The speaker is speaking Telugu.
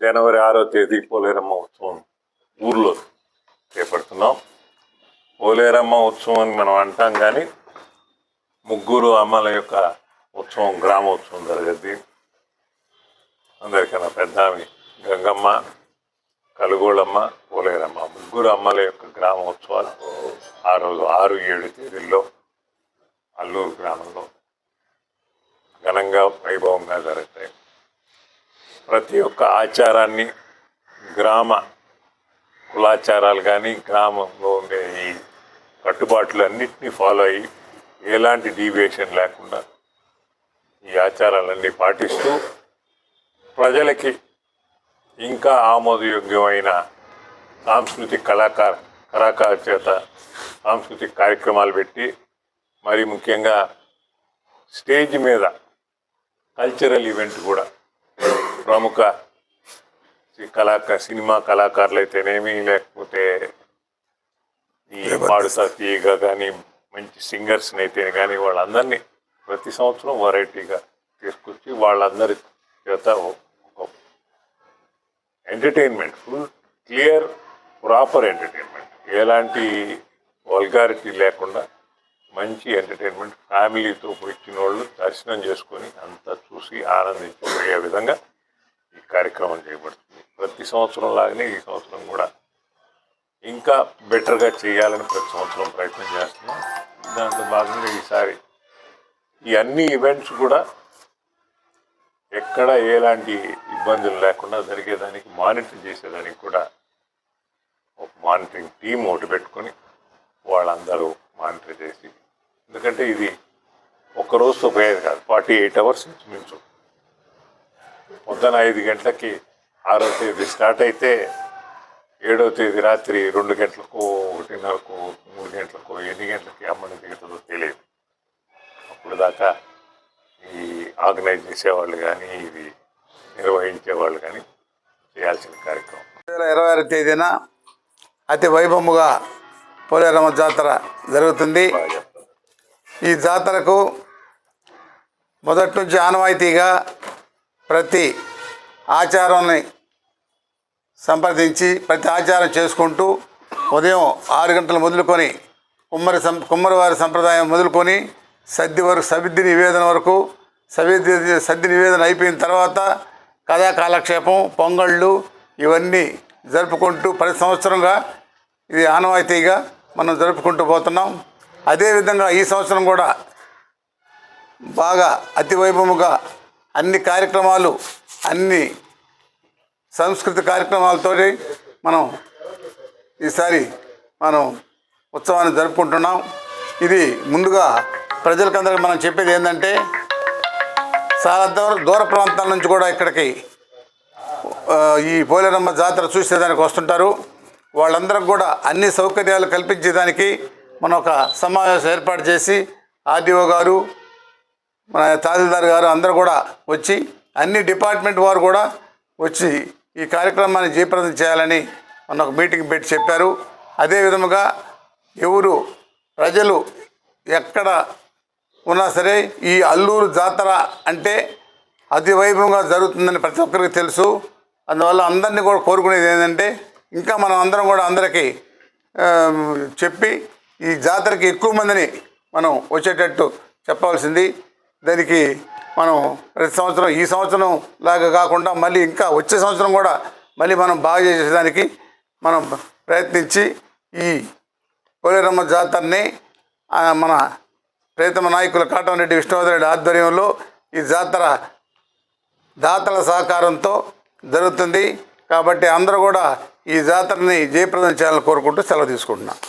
జనవరి ఆరో తేదీ పోలేరమ్మ ఉత్సవం ఊర్లో చేపడుతున్నాం పోలేరమ్మ ఉత్సవం అని మనం అంటాం కానీ ముగ్గురు అమ్మల యొక్క ఉత్సవం గ్రామోత్సవం జరగద్ది. అందరికన్నా పెద్ద ఆమె గంగమ్మ కలుగోళమ్మ పోలేరమ్మ ముగ్గురు అమ్మల యొక్క గ్రామోత్సవాలు ఆ రోజు ఆరు ఏడు తేదీల్లో అల్లూరు గ్రామంలో ఘనంగా వైభవంగా జరుగుతాయి. ప్రతి ఒక్క ఆచారాన్ని గ్రామ కులాచారాలు కానీ గ్రామంలో ఉండే ఈ కట్టుబాట్లు అన్నింటినీ ఫాలో అయ్యి ఎలాంటి డీవియేషన్ లేకుండా ఈ ఆచారాలన్నీ పాటిస్తూ ప్రజలకి ఇంకా ఆమోదయోగ్యమైన సాంస్కృతిక కళాకార కళాకారు చేత సాంస్కృతిక కార్యక్రమాలు పెట్టి మరి ముఖ్యంగా స్టేజ్ మీద కల్చరల్ ఈవెంట్ కూడా ప్రముఖ కళాకారు సినిమా కళాకారులు అయితేనేమి లేకపోతే ఈ పాడుతా తీయగా కానీ మంచి సింగర్స్ని అయితే కానీ వాళ్ళందరినీ ప్రతి సంవత్సరం వెరైటీగా తీసుకొచ్చి వాళ్ళందరి చేత ఒక entertainment full clear proper entertainment ఎలాంటి వల్గారిటీ లేకుండా మంచి ఎంటర్టైన్మెంట్ ఫ్యామిలీతో వచ్చిన వాళ్ళు దర్శనం చేసుకొని అంతా చూసి ఆనందించే విధంగా ఈ కార్యక్రమం చేయబడుతుంది. ప్రతి సంవత్సరం లాగానే ఈ సంవత్సరం కూడా ఇంకా బెటర్గా చేయాలని ప్రతి సంవత్సరం ప్రయత్నం చేస్తున్నాం. దాంట్లో భాగంగా ఈసారి ఈ అన్ని ఈవెంట్స్ కూడా ఎక్కడ ఎలాంటి ఇబ్బందులు లేకుండా జరిగేదానికి మానిటర్ చేసేదానికి కూడా ఒక మానిటరింగ్ టీం ఒకటి పెట్టుకొని వాళ్ళందరూ మానిటర్ చేసి ఎందుకంటే ఇది ఒక్కరోజు రోజుతో పోయేది కాదు. ఫార్టీ ఎయిట్ అవర్స్ మించు పొద్దున ఐదు గంటలకి ఆరో తేదీ స్టార్ట్ అయితే ఏడో తేదీ రాత్రి రెండు గంటలకు ఒకటిన్నరకు మూడు గంటలకు ఎన్ని గంటలకి అమ్మని దిగుతుందో తెలియదు. అప్పుడు దాకా ఈ ఆర్గనైజ్ చేసేవాళ్ళు కానీ ఇది నిర్వహించేవాళ్ళు కానీ చేయాల్సిన కార్యక్రమం. రెండు వేల ఇరవై ఆరు తేదీన అతి వైభవముగా పోలేరమ్మ జాతర జరుగుతుంది. ఈ జాతరకు మొదటి నుంచి ఆనవాయితీగా ప్రతి ఆచారాన్ని సంప్రదించి ప్రతి ఆచారం చేసుకుంటూ ఉదయం ఆరు గంటలు మొదలుకొని కుమ్మరి సం కుమ్మరివారి సంప్రదాయం మొదలుకొని సద్ది వరకు సవిద్ది నివేదన వరకు సవిద్ది సద్ది నివేదన అయిపోయిన తర్వాత కథా కాలక్షేపం పొంగళ్ళు ఇవన్నీ జరుపుకుంటూ ప్రతి సంవత్సరంగా ఇది ఆనవాయితీగా మనం జరుపుకుంటూ పోతున్నాం. అదేవిధంగా ఈ సంవత్సరం కూడా బాగా అతి వైభవముగా అన్ని కార్యక్రమాలు అన్ని సంస్కృతి కార్యక్రమాలతో మనం ఈసారి మనం ఉత్సవాన్ని జరుపుకుంటున్నాం. ఇది ముందుగా ప్రజలకందరికీ మనం చెప్పేది ఏంటంటే చాలా దూర దూర ప్రాంతాల నుంచి కూడా ఇక్కడికి ఈ పోలేరమ్మ జాతర చూసేదానికి వస్తుంటారు. వాళ్ళందరికి కూడా అన్ని సౌకర్యాలు కల్పించేదానికి మనం ఒక సమావేశం ఏర్పాటు చేసి ఆర్డీఓ గారు మన తహసీల్దార్ గారు అందరూ కూడా వచ్చి అన్ని డిపార్ట్మెంట్ వారు కూడా వచ్చి ఈ కార్యక్రమాన్ని జయప్రదం చేయాలని మన ఒక మీటింగ్ పెట్టి చెప్పారు. అదే విధముగా ఎవరు ప్రజలు ఎక్కడ ఉన్నా సరే ఈ అల్లూరు జాతర అంటే అతి వైభవంగా జరుగుతుందని ప్రతి ఒక్కరికి తెలుసు. అందువల్ల అందరినీ కూడా కోరుకునేది ఏంటంటే ఇంకా మనం అందరం కూడా అందరికీ చెప్పి ఈ జాతరకి ఎక్కువ మందిని మనం వచ్చేటట్టు చెప్పవలసింది. దానికి మనం ప్రతి సంవత్సరం ఈ సంవత్సరం లాగా కాకుండా మళ్ళీ ఇంకా వచ్చే సంవత్సరం కూడా మళ్ళీ మనం బాగా చేసేదానికి మనం ప్రయత్నించి ఈ పోలేరమ్మ జాతరని మన ప్రియతమ నాయకులు కాటమరెడ్డి విష్ణువర్ధన్ ఆధ్వర్యంలో ఈ జాతర దాతల సహకారంతో జరుగుతుంది. కాబట్టి అందరూ కూడా ఈ జాతరని జయప్రదం చేయాలని కోరుకుంటూ సెలవు తీసుకుంటున్నాను